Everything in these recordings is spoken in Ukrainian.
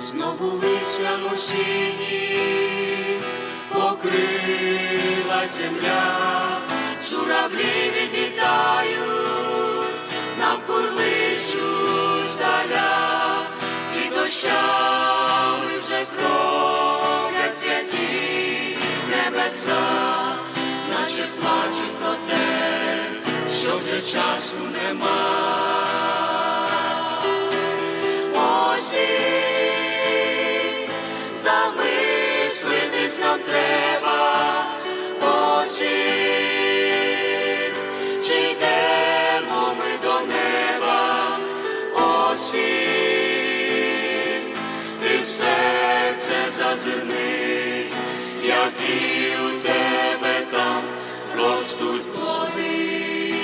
знову листям осінні покрила земля, журавлі відлітають, нам курличуть здаля, і дощами вже кроплять святі небеса, наче плачуть про те, що вже часу нема. Замислитись нам треба, ось і чи йдемо ми до неба, ось і ти в серце зазирни, які у тебе там ростуть плоди.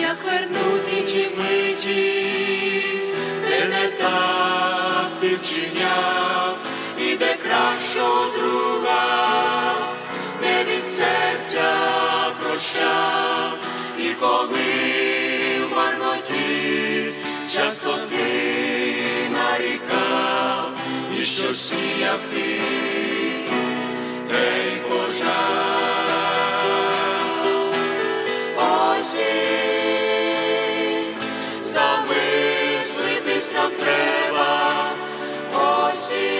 Як вернуті ті миті, де не так вчиняв, і де кращого друга, не від серця прощав, і коли в марноті часоти нарікав, і що сіяв ти, те й пожав. Ось він, замислитись нам треба всі,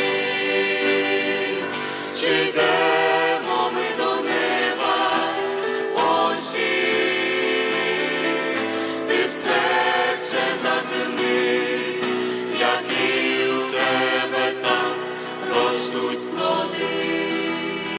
ми до неба, осі, ти все як і у тебе там ростуть плоди.